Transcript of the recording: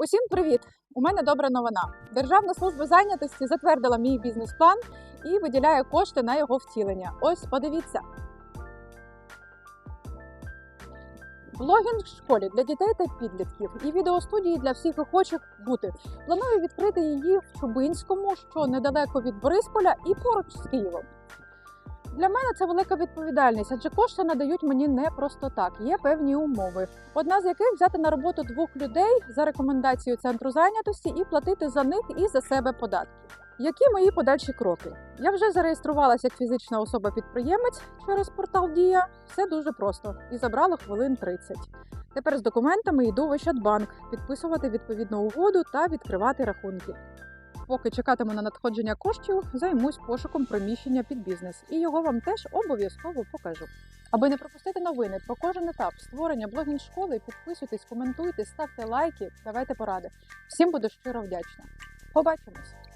Усім привіт! У мене добра новина. Державна служба зайнятості затвердила мій бізнес-план і виділяє кошти на його втілення. Ось подивіться. Блогінг в школі для дітей та підлітків і відеостудії для всіх охочих бути. Планую відкрити її в Чубинському, що недалеко від Борисполя і поруч з Києвом. Для мене це велика відповідальність, адже кошти надають мені не просто так. Є певні умови. Одна з яких взяти на роботу двох людей за рекомендацією центру зайнятості і платити за них і за себе податки. Які мої подальші кроки? Я вже зареєструвалася як фізична особа-підприємець через портал Дія. Все дуже просто і забрало хвилин 30. Тепер з документами йду в Ощадбанк, підписувати відповідну угоду та відкривати рахунки. Поки чекатиму на надходження коштів, займусь пошуком приміщення під бізнес, і його вам теж обов'язково покажу. Аби не пропустити новини про кожен етап створення блогінг школи, підписуйтесь, коментуйте, ставте лайки, давайте поради. Всім буду щиро вдячна. Побачимось!